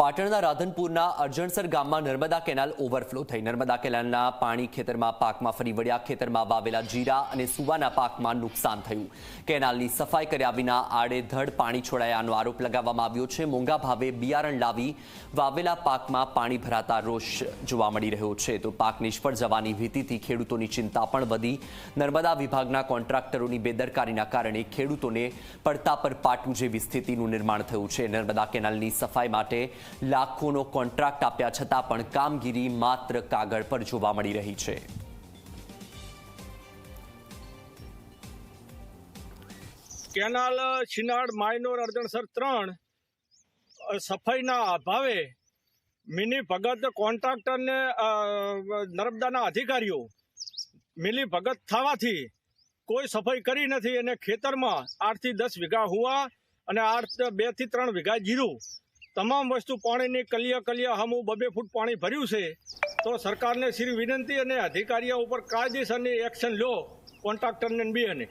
પાટણના રાધનપુરના અરજણસર ગામમાં Narmada canal overflow થઈ. નર્મદા કેનાલના પાણી ખેતરમાં, પાકમાં ફરી વળ્યા. ખેતરમાં વાવેલા જીરા અને સુવાના પાકમાં નુકસાન થયું. કેનાલની સફાઈ કર્યા વિના આડેધડ પાણી છોડાયાનો આરોપ લગાવવામાં આવ્યો છે. મોંઘા ભાવે બિયારણ લાવી વાવેલા પાકમાં પાણી ભરાતા રોષ જોવા મળી રહ્યો છે. તો પાક નિષ્ફળ જવાની ભીતિથી ખેડૂતોની ચિંતા પણ વધી. નર્મદા વિભાગના કોન્ટ્રાક્ટરોની બેદરકારીના કારણે ખેડૂતોને પડતા પર પાટું જેવી સ્થિતિનું નિર્માણ થયું છે. નર્મદા કેનાલની સફાઈ માટે લાખોનો કોન્ટ્રાક્ટ આપ્યા છતાં પણ કામગીરી માત્ર કાગળ પર જોવા મળી રહી છે. કેનાલ, શિનાળ માયનોર અર્જણસર ત્રણ સફાઈના અભાવે મિની ભગત કોન્ટ્રાક્ટરને નર્મદાના અધિકારીઓ મિલી ભગત થવાથી કોઈ સફાઈ કરી નથી અને ખેતરમાં આઠથી દસ વીઘા હુવા અને આઠ, બેથી ત્રણ વીઘા જીરું તમામ વસ્તુ પાણીની કલિયા કલિયા હમું બબે ફૂટ પાણી ભર્યું છે, તો સરકારને શ્રી વિનંતી અને અધિકારીઓ ઉપર કાયદેસરની એક્શન લો, કોન્ટ્રાક્ટરને બી અને